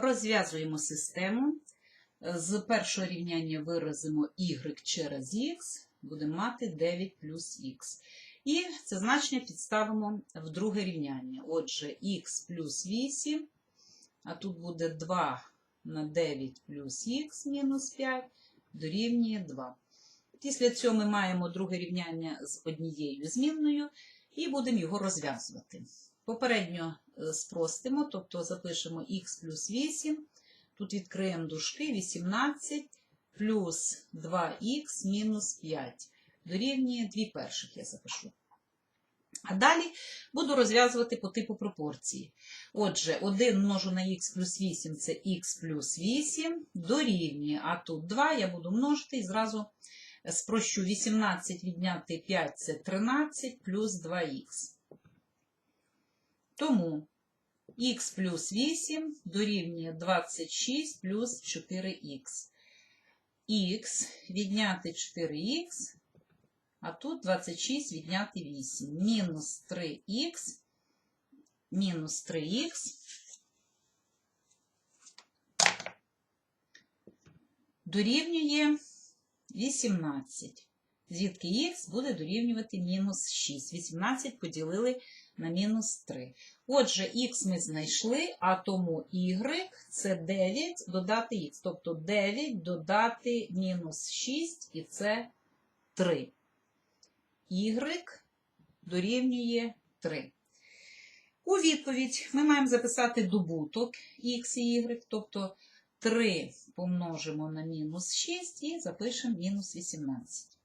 Розв'язуємо систему. З першого рівняння виразимо y через x, будемо мати 9 плюс х. І це значення підставимо в друге рівняння. Отже, х плюс 8, а тут буде 2 на 9 плюс х мінус 5 дорівнює 2. Після цього ми маємо друге рівняння з однією змінною і будемо його розв'язувати. Попередньо спростимо, тобто запишемо х плюс 8, тут відкриємо дужки 18 плюс 2х мінус 5. Дорівнює 2 перших я запишу. А далі буду розв'язувати по типу пропорції. Отже, 1 множу на х плюс 8 це х плюс 8 дорівнює, а тут 2 я буду множити і зразу спрощу 18 відняти 5 це 13 плюс 2х. Тому х плюс 8 дорівнює 26 плюс 4х. х відняти 4х, а тут 26 відняти 8. Мінус 3х, мінус 3х дорівнює 18. Звідки х буде дорівнювати мінус 6. 18 поділили на мінус 3. Отже, х ми знайшли, а тому y це 9 додати х. Тобто 9 додати мінус 6 і це 3. y дорівнює 3. У відповідь ми маємо записати добуток х і y, тобто 3 помножимо на мінус 6 і запишемо мінус 18.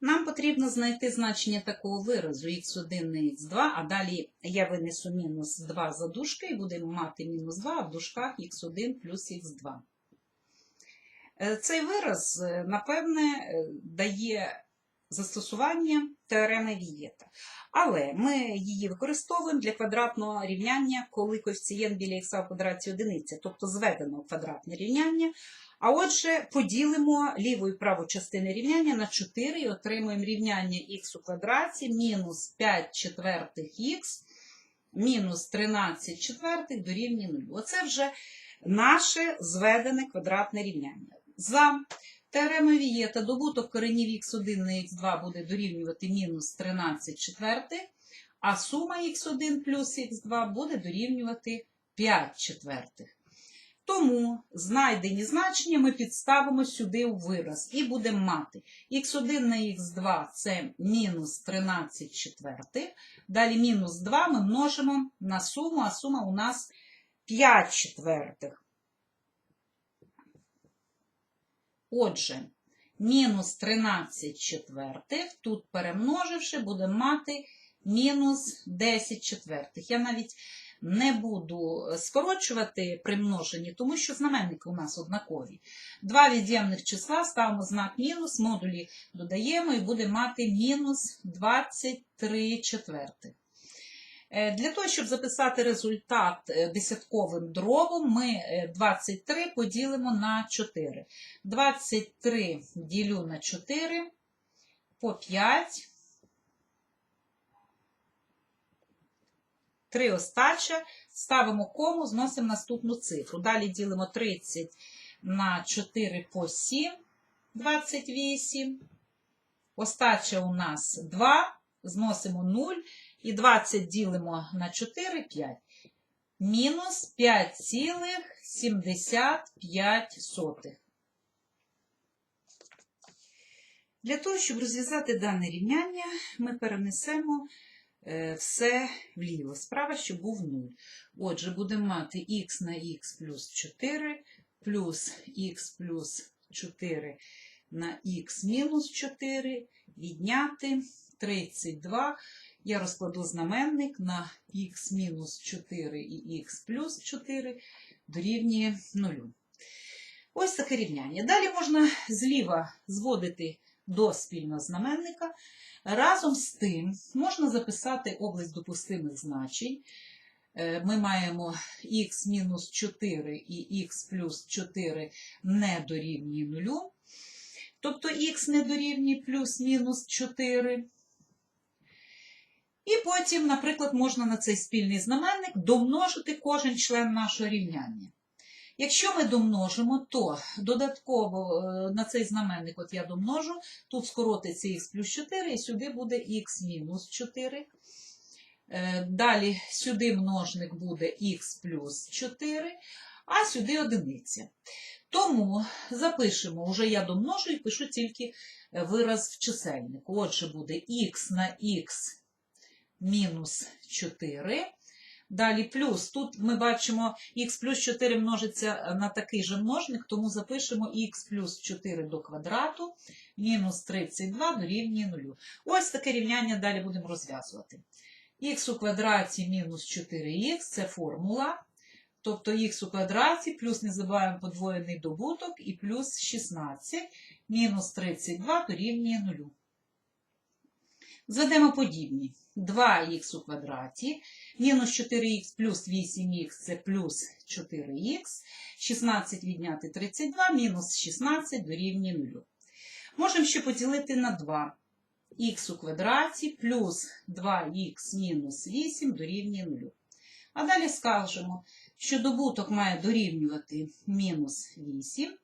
Нам потрібно знайти значення такого виразу х1 на х2, а далі я винесу мінус 2 за дужки і будемо мати мінус 2 а в дужках х1 плюс х2. Е, Цей вираз, е, напевне, е, дає застосування теореми Вієта. Але ми її використовуємо для квадратного рівняння, коли коефіцієнт біля х в квадраті одиниця, тобто зведено квадратне рівняння. А отже, поділимо ліву і праву частини рівняння на 4 і отримуємо рівняння х у квадраті мінус 5 четвертих х мінус 13 четвертих дорівнює 0. Оце вже наше зведене квадратне рівняння. За теоремою Вієта добуток коренів х1 на х2 буде дорівнювати мінус 13 четвертих, а сума х1 плюс х2 буде дорівнювати 5 четвертих. Тому знайдені значення ми підставимо сюди у вираз і будемо мати х1 на х2 це мінус 13 четвертих. Далі мінус 2 ми множимо на суму, а сума у нас 5 четвертих. Отже, мінус 13 четвертих, тут перемноживши, будемо мати мінус 10 четвертих. Я навіть не буду скорочувати при множенні, тому що знаменники у нас однакові. Два від'ємних числа ставимо знак мінус, модулі додаємо і будемо мати мінус 23 четвертих. Е, Для того, щоб записати результат е, десятковим дробом, ми е, 23 поділимо на 4. 23 ділю на 4 по 5. 3 остача, ставимо кому, зносимо наступну цифру. Далі ділимо 30 на 4 по 7, 28. Остача у нас 2, зносимо 0. І 20 ділимо на 4, 5. Мінус 5,75. Для того, щоб розв'язати дане рівняння, ми перенесемо е, все вліво. Справа, щоб був 0. Отже, будемо мати х на х плюс 4, плюс х плюс 4 на х мінус 4, відняти 32. Я розкладу знаменник на х мінус 4 і х плюс 4 дорівнює 0. Ось таке рівняння. Далі можна зліва зводити до спільного знаменника. Разом з тим можна записати область допустимих значень. Е, Ми маємо х мінус 4 і х плюс 4 не дорівнює 0. Тобто х не дорівнює плюс-мінус 4. І потім, наприклад, можна на цей спільний знаменник домножити кожен член нашого рівняння. Якщо ми домножимо, то додатково е, на цей знаменник, от я домножу, тут скоротиться х плюс 4, і сюди буде х мінус 4. Е, Далі сюди множник буде х плюс 4, а сюди одиниця. Тому запишемо, вже я домножу і пишу тільки е, вираз в чисельнику. Отже, буде х на х мінус 4. Далі плюс. Тут ми бачимо х плюс 4 множиться на такий же множник, тому запишемо х плюс 4 до квадрату мінус 32 дорівнює 0. Ось таке рівняння далі будемо розв'язувати. х у квадраті мінус 4х це формула. Тобто х у квадраті плюс не забуваємо подвоєний добуток і плюс 16 мінус 32 дорівнює 0. Зведемо подібні. 2х у квадраті, мінус 4х плюс 8х це плюс 4х, 16 відняти 32, мінус 16 дорівнює 0. Можемо ще поділити на 2. х у квадраті плюс 2х мінус 8 дорівнює 0. А далі скажемо, що добуток має дорівнювати мінус 8,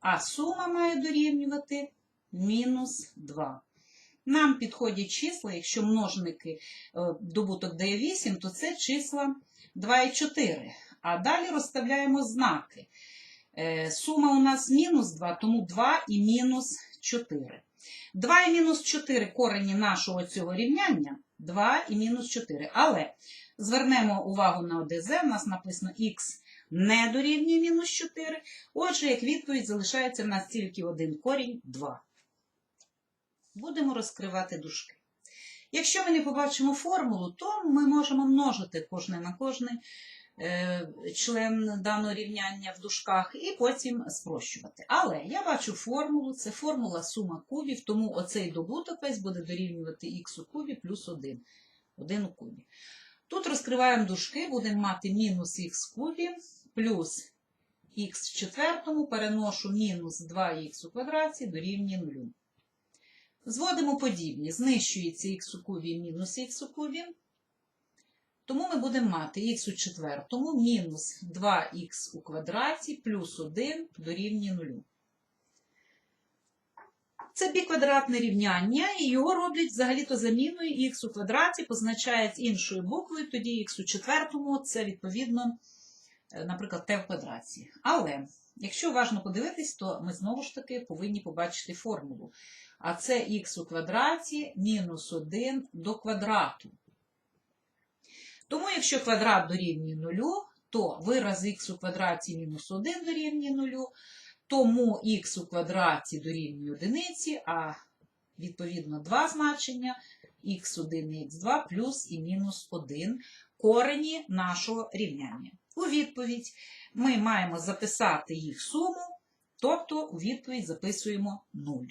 а сума має дорівнювати мінус 2. Нам підходять числа, якщо множники е, добуток дає 8, то це числа 2 і 4. А далі розставляємо знаки. Е, Сума у нас мінус 2, тому 2 і мінус 4. 2 і мінус 4 корені нашого цього рівняння 2 і мінус 4. Але звернемо увагу на ОДЗ, у нас написано х не дорівнює мінус 4. Отже, як відповідь залишається в нас тільки один корінь 2. Будемо розкривати дужки. Якщо ми не побачимо формулу, то ми можемо множити кожне на кожний е, член даного рівняння в дужках і потім спрощувати. Але я бачу формулу, це формула сума кубів, тому оцей добуток весь буде дорівнювати х у кубі плюс 1. 1 у кубі. Тут розкриваємо дужки, будемо мати мінус х кубі плюс х в четвертому, переношу мінус 2х у квадраті дорівнює 0. Зводимо подібні. Знищується х у кубі мінус х у кубі. Тому ми будемо мати х у четвертому мінус 2х у квадраті плюс 1 дорівнює 0. Це біквадратне рівняння, і його роблять взагалі-то заміною х у квадраті, позначають іншою буквою, тоді х у четвертому це відповідно, е, наприклад, t в квадраті. Але, якщо уважно подивитись, то ми знову ж таки повинні побачити формулу. А це х у квадраті мінус 1 до квадрату. Тому, якщо квадрат дорівнює 0, то вираз х у квадраті мінус 1 дорівнює 0, тому х у квадраті дорівнює 1, а відповідно два значення х1 і х2 плюс і мінус 1 корені нашого рівняння. У відповідь ми маємо записати їх суму, тобто у відповідь записуємо 0.